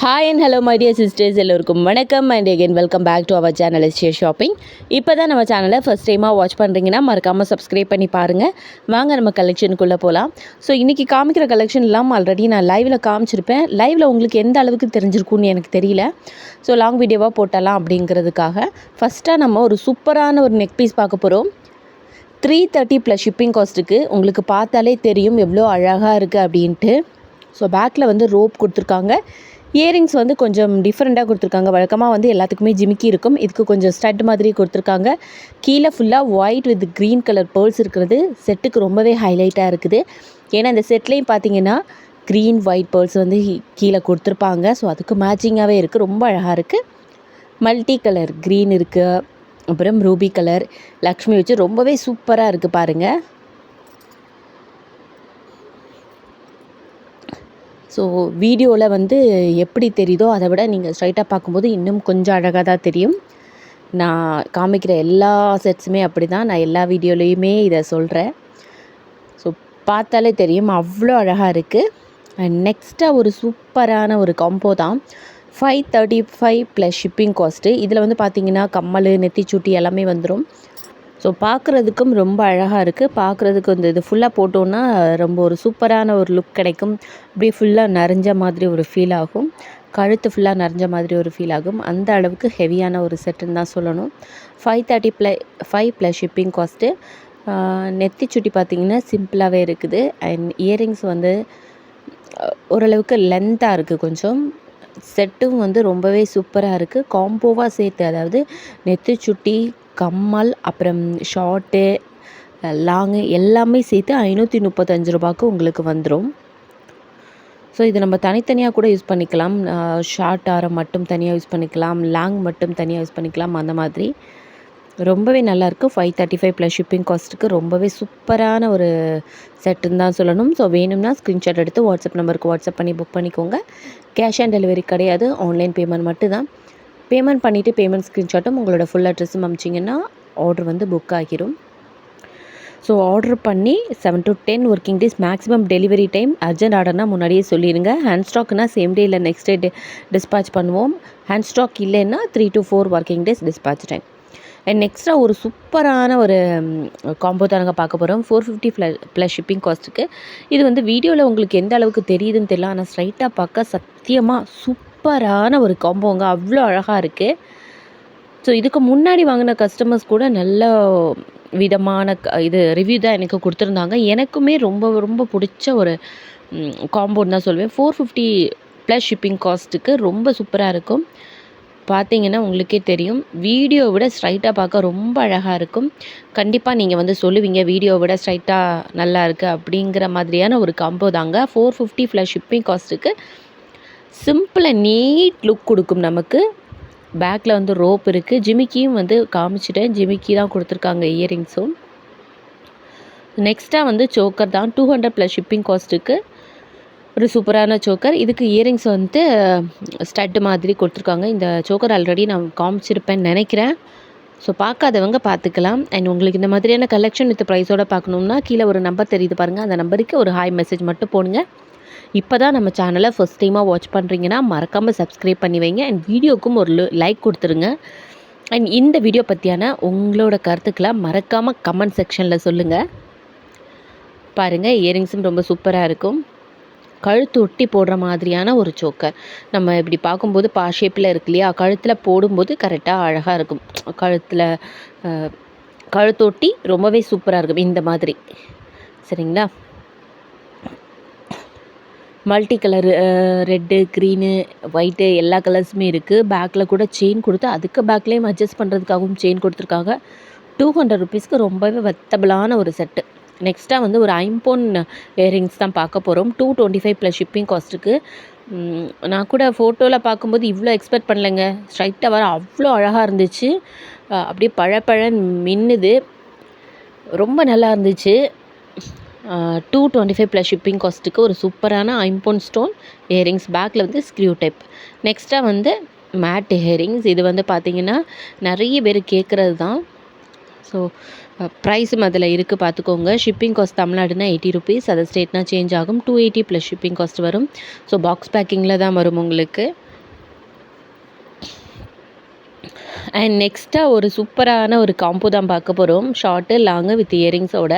Hi and hello my dear sisters எல்லோருக்கும் வணக்கம். And again welcome back to our channel share shopping இப்போ தான் நம்ம சேனலை ஃபஸ்ட் டைமாக வாட்ச் பண்ணுறீங்கன்னா மறக்காமல் சப்ஸ்கிரைப் பண்ணி பாருங்கள் வாங்க நம்ம கலெக்ஷனுக்குள்ளே போகலாம் ஸோ இன்றைக்கி காமிக்கிற கலெக்ஷன் எல்லாம் ஆல்ரெடி நான் லைவில் காமிச்சிருப்பேன். லைவில் உங்களுக்கு எந்த அளவுக்கு தெரிஞ்சிருக்கும்னு எனக்கு தெரியல. ஸோ லாங் வீடியோவாக போட்டலாம் அப்படிங்கிறதுக்காக ஃபஸ்ட்டாக நம்ம ஒரு சூப்பரான ஒரு நெக் பீஸ் பார்க்க போகிறோம் த்ரீ தேர்ட்டி ப்ளஸ் ஷிப்பிங் காஸ்ட்டுக்கு உங்களுக்கு பார்த்தாலே தெரியும் எவ்வளோ அழகாக இருக்குது அப்படின்ட்டு. ஸோ பேக்கில் வந்து ரோப் கொடுத்துருக்காங்க. இயரிங்ஸ் வந்து கொஞ்சம் டிஃப்ரெண்ட்டாக கொடுத்துருக்காங்க. வழக்கமாக வந்து எல்லாத்துக்குமே ஜிமிக்கி இருக்கும். இதுக்கு கொஞ்சம் ஸ்டட் மாதிரி கொடுத்துருக்காங்க. கீழே ஃபுல்லாக white with green colour pearls இருக்கிறது. செட்டுக்கு ரொம்பவே ஹைலைட்டாக இருக்குது. ஏன்னா இந்த செட்லேயும் பார்த்தீங்கன்னா க்ரீன் ஒயிட் பேர்ல்ஸ் வந்து கீழே கொடுத்துருப்பாங்க. ஸோ அதுக்கு மேட்சிங்காகவே இருக்குது ரொம்ப அழகாக இருக்குது மல்டி கலர் க்ரீன் இருக்குது அப்புறம் ரூபி கலர் லக்ஷ்மி வச்சு ரொம்பவே சூப்பராக இருக்குது பாருங்கள் ஸோ வீடியோவில் வந்து எப்படி தெரியுதோ அதை விட நீங்கள் ஸ்ட்ரைட்டாக பார்க்கும்போது இன்னும் கொஞ்சம் அழகாக தான் தெரியும். நான் காமிக்கிற எல்லா செட்ஸுமே அப்படி தான் நான் எல்லா வீடியோலையுமே இதை சொல்கிறேன் ஸோ பார்த்தாலே தெரியும். அவ்வளோ அழகாக இருக்குது அண்ட் நெக்ஸ்ட்டாக ஒரு சூப்பரான ஒரு காம்போ தான். Five thirty five plus shipping cost இதில் வந்து பார்த்திங்கன்னா கம்மல் நெத்திச்சூட்டி எல்லாமே வந்துடும் ஸோ பார்க்குறதுக்கும் ரொம்ப அழகாக இருக்குது பார்க்குறதுக்கு இந்த இது ஃபுல்லாக போட்டோன்னா ரொம்ப ஒரு சூப்பரான ஒரு லுக் கிடைக்கும். அப்படியே ஃபுல்லாக நிறைஞ்ச மாதிரி ஒரு ஃபீல் ஆகும். கழுத்து ஃபுல்லாக நிறைஞ்ச மாதிரி ஒரு ஃபீல் ஆகும். அந்த அளவுக்கு ஹெவியான ஒரு செட்டுன்னு தான் சொல்லணும். Five thirty plus five plus shipping cost நெத்தி சுட்டி பார்த்திங்கன்னா சிம்பிளாகவே இருக்குது. அண்ட் இயரிங்ஸ் வந்து ஓரளவுக்கு லென்த்தாக இருக்குது கொஞ்சம். செட்டும் வந்து ரொம்பவே சூப்பராக இருக்குது காம்போவாக சேர்த்து அதாவது நெத்தி சுட்டி கம்மல் அப்புறம் ஷார்ட்டு லாங்கு எல்லாமே சேர்த்து ஐநூற்றி முப்பத்தஞ்சு ரூபாய்க்கு உங்களுக்கு வந்துடும் ஸோ இது நம்ம தனித்தனியாக கூட யூஸ் பண்ணிக்கலாம். ஷார்ட் ஆரம் மட்டும் தனியாக யூஸ் பண்ணிக்கலாம். லாங் மட்டும் தனியாக யூஸ் பண்ணிக்கலாம். அந்த மாதிரி. ரொம்பவே நல்லாயிருக்கு five thirty five plus shipping காஸ்ட்டுக்கு ரொம்பவே சூப்பரான ஒரு செட்டுன்னு தான் சொல்லணும். ஸோ வேணும்னா ஸ்க்ரீன்ஷாட் எடுத்து வாட்ஸ்அப் நம்பருக்கு வாட்ஸ்அப் பண்ணி புக் பண்ணிக்கோங்க. கேஷ் ஆன் டெலிவரி கிடையாது. ஆன்லைன் பேமெண்ட் மட்டும்தான். பேமெண்ட் பண்ணிவிட்டு பேமெண்ட் ஸ்க்ரீன்ஷாட்டும் உங்களோட ஃபுல் அட்ரஸும் அமிச்சிங்கன்னா ஆர்டர் வந்து புக் ஆகிரும். ஸோ ஆர்டர் பண்ணி seven to ten working days maximum delivery time urgent ஆர்டர்னா முன்னாடியே சொல்லிடுங்க ஹேண்ட் ஸ்டாக்னா சேம் டே இல்லை நெக்ஸ்ட் டே டிஸ்பேச் பண்ணுவோம். ஹேண்ட் ஸ்டாக் இல்லைன்னா three to four working days dispatch time and நெக்ஸ்ட்டாக ஒரு சூப்பரான ஒரு காம்போ தான் நாங்கள் பார்க்க போகிறோம் ஃபோர் ஃபிஃப்டி ப்ளஸ் ஷிப்பிங் காஸ்ட்டுக்கு இது வந்து வீடியோவில் உங்களுக்கு எந்த அளவுக்கு தெரியுதுன்னு தெரியல. ஆனால் ஸ்ட்ரைட்டாக பார்க்க சத்தியமாக சூப்பரான ஒரு காம்போங்க அவ்வளோ அழகாக இருக்குது ஸோ இதுக்கு முன்னாடி வாங்கின கஸ்டமர்ஸ் கூட நல்ல விதமான இது ரிவ்யூ தான் எனக்கு கொடுத்துருந்தாங்க. எனக்குமே ரொம்ப ரொம்ப பிடிச்ச ஒரு காம்போன்னு தான் சொல்லுவேன் ஃபோர் ஃபிஃப்டி ப்ளஸ் ஷிப்பிங் காஸ்ட்டுக்கு ரொம்ப சூப்பராக இருக்கும். பார்த்தீங்கன்னா உங்களுக்கே தெரியும். வீடியோ விட ஸ்ட்ரைட்டாக பார்க்க ரொம்ப அழகாக இருக்கும். கண்டிப்பாக நீங்கள் வந்து சொல்லுவீங்க வீடியோ விட ஸ்ட்ரைட்டாக நல்லா இருக்குது அப்படிங்கிற மாதிரியான ஒரு காம்போ தாங்க. ஃபோர் ஃபிஃப்டி ப்ளஸ் ஷிப்பிங் காஸ்ட்டுக்கு சிம்பிளாக நீட் லுக் கொடுக்கும் நமக்கு. பேக்கில் வந்து ரோப் இருக்குது ஜிமிக்கியும் வந்து காமிச்சிட்டேன். ஜிமிக்கி தான் கொடுத்துருக்காங்க இயரிங்ஸும் நெக்ஸ்ட்டாக வந்து சோக்கர் தான். டூ ஹண்ட்ரட் ப்ளஸ் ஷிப்பிங் காஸ்ட்டுக்கு ஒரு சூப்பரான சோக்கர் இதுக்கு இயரிங்ஸ் வந்து ஸ்டட் மாதிரி கொடுத்துருக்காங்க. இந்த சோக்கர் ஆல்ரெடி நான் காமிச்சிருப்பேன்னு நினைக்கிறேன். ஸோ பார்க்காதவங்க பார்த்துக்கலாம். அண்ட் உங்களுக்கு இந்த மாதிரியான கலெக்ஷன் வித் ப்ரைஸோட பார்க்கணும்னா கீழே ஒரு நம்பர் தெரியுது பாருங்கள் அந்த நம்பருக்கு ஒரு ஹாய் மெசேஜ் மட்டும் போடுங்க. இப்போ தான் நம்ம சேனலை ஃபஸ்ட் டைமாக வாட்ச் பண்ணுறீங்கன்னா மறக்காமல் சப்ஸ்கிரைப் பண்ணி வைங்க. அண்ட் வீடியோக்கும் ஒரு லைக் கொடுத்துருங்க. அண்ட் இந்த வீடியோ பற்றியான உங்களோட கருத்துக்களை மறக்காமல் கமெண்ட் செக்ஷனில் சொல்லுங்கள் பாருங்கள் இயரிங்ஸும் ரொம்ப சூப்பராக இருக்கும். கழுத்து ஒட்டி போடுற மாதிரியான ஒரு சோக்கர் நம்ம இப்படி பார்க்கும்போது பா ஷேப்பில் இருக்கு இல்லையா? கழுத்தில் போடும்போது கரெக்டாக அழகாக இருக்கும். கழுத்தில் கழுத்தொட்டி ரொம்பவே சூப்பராக இருக்கும். இந்த மாதிரி. சரிங்களா? Multi colour red green white எல்லா கலர்ஸுமே இருக்குது பேக்கில் கூட செயின் கொடுத்து அதுக்கு பேக்லேயும் அட்ஜஸ்ட் பண்ணுறதுக்காகவும் செயின் கொடுத்துருக்காங்க. டூ ஹண்ட்ரட் ருபீஸ்க்கு ரொம்பவே வத்தபிளான ஒரு செட்டு நெக்ஸ்ட்டாக வந்து ஒரு ஐம்போன் இயரிங்ஸ் தான் பார்க்க போகிறோம் two twenty five plus shipping காஸ்ட்டுக்கு நான் கூட ஃபோட்டோவில் பார்க்கும்போது இவ்வளோ எக்ஸ்பெக்ட் பண்ணலைங்க. ஸ்ட்ரைட்டாக வர அவ்வளோ அழகாக இருந்துச்சு. அப்படியே பழப்பழன்னு மின்னுது. ரொம்ப நல்லா இருந்துச்சு. Two twenty five plus shipping காஸ்ட்டுக்கு ஒரு சூப்பரான ஐம்போன் ஸ்டோன் இயரிங்ஸ் பேக்கில் வந்து ஸ்க்ரீவ் டைப் நெக்ஸ்ட்டாக வந்து மேட் இயரிங்ஸ் இது வந்து பார்த்திங்கன்னா நிறைய பேர் கேட்குறது தான் ஸோ ப்ரைஸும் அதில் இருக்குது பார்த்துக்கோங்க ஷிப்பிங் காஸ்ட் தமிழ்நாடுனா எயிட்டி ருபீஸ் அதர் ஸ்டேட்னா சேஞ்ச் ஆகும். Two eighty plus shipping cost வரும். ஸோ பாக்ஸ் பேக்கிங்கில் தான் வரும் உங்களுக்கு. அண்ட் நெக்ஸ்ட்டாக ஒரு சூப்பரான ஒரு காம்போ தான் பார்க்க போகிறோம் ஷார்ட்டு லாங்கு வித் இயரிங்ஸோட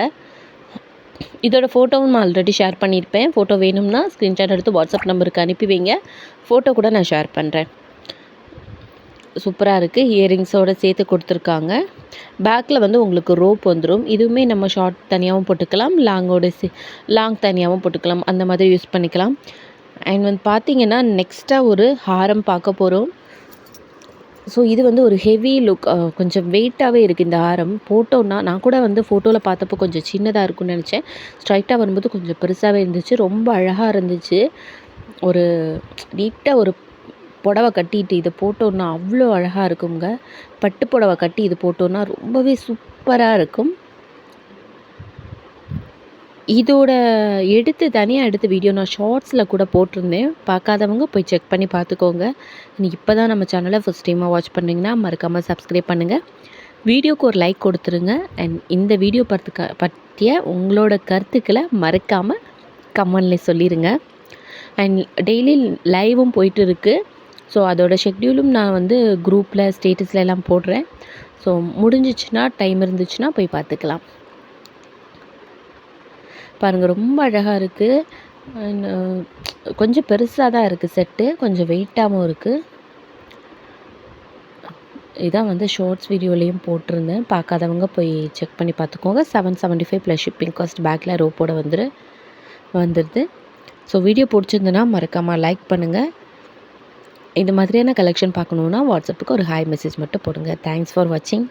இதோட ஃபோட்டோவும் நான் ஆல்ரெடி ஷேர் பண்ணியிருப்பேன். ஃபோட்டோ வேணும்னா ஸ்க்ரீன்ஷாட் எடுத்து வாட்ஸ்அப் நம்பருக்கு அனுப்பி வைங்க. ஃபோட்டோ கூட நான் ஷேர் பண்ணுறேன் சூப்பராக இருக்குது இயரிங்ஸோடு சேர்த்து கொடுத்துருக்காங்க. பேக்கில் வந்து உங்களுக்கு ரோப் வந்துடும் இதுவுமே நம்ம ஷார்ட் தனியாகவும் போட்டுக்கலாம். லாங்கோட சி லாங் தனியாகவும் போட்டுக்கலாம். அந்த மாதிரி யூஸ் பண்ணிக்கலாம். அண்ட் வந்து பார்த்தீங்கன்னா நெக்ஸ்ட்டாக ஒரு ஹாரம் பார்க்க போகிறோம் ஸோ இது வந்து ஒரு ஹெவி லுக் கொஞ்சம் வெயிட்டாகவே இருக்குது இந்த ஆரம். போட்டோன்னா நான் கூட வந்து ஃபோட்டோவில் பார்த்தப்போ கொஞ்சம் சின்னதாக இருக்கும்னு நினச்சேன். ஸ்ட்ரைட்டாக வரும்போது கொஞ்சம் பெருசாகவே இருந்துச்சு. ரொம்ப அழகாக இருந்துச்சு. ஒரு நீட்டாக ஒரு புடவை கட்டிட்டு இதை போட்டோன்னா அவ்வளோ அழகாக இருக்குங்க பட்டு புடவ கட்டி இது போட்டோன்னா ரொம்பவே சூப்பராக இருக்கும். இதோட எடுத்து தனியாக எடுத்து வீடியோ நான் ஷார்ட்ஸில் கூட போட்டிருந்தேன். பார்க்காதவங்க போய் செக் பண்ணி பார்த்துக்கோங்க. நீ இப்போ தான் நம்ம சேனலை ஃபஸ்ட் டைமாக வாட்ச் பண்ணிங்கன்னா மறக்காமல் சப்ஸ்கிரைப் பண்ணுங்கள் வீடியோக்கு ஒரு லைக் கொடுத்துருங்க. அண்ட் இந்த வீடியோ பத்துக்க பற்றிய உங்களோட கருத்துக்களை மறக்காமல் கமெண்ட்லேயே சொல்லிடுங்க அண்ட் டெய்லி லைவும் போயிட்டு இருக்குது ஸோ அதோட ஷெட்யூலும் நான் வந்து குரூப்பில் ஸ்டேட்டஸில் எல்லாம் போடுறேன். ஸோ முடிஞ்சிச்சுன்னா டைம் இருந்துச்சுன்னா போய் பார்த்துக்கலாம். பாருங்கள் ரொம்ப அழகாக இருக்குது கொஞ்சம் பெருசாக தான் இருக்குது செட்டு கொஞ்சம் வெயிட்டாகவும் இருக்குது இதான் வந்து ஷார்ட்ஸ் வீடியோலேயும் போட்டிருந்தேன். பார்க்காதவங்க போய் செக் பண்ணி பார்த்துக்கோங்க. Seven seventy five plus shipping cost பேக்கில் ரோப்போட வந்துரு வந்துடுது ஸோ வீடியோ பிடிச்சிருந்துன்னா மறக்காமல் லைக் பண்ணுங்கள் இந்த மாதிரியான கலெக்ஷன் பார்க்கணுன்னா வாட்ஸ்அப்புக்கு ஒரு ஹாய் மெசேஜ் மட்டும் போடுங்க. தேங்க்ஸ் ஃபார் வாட்சிங்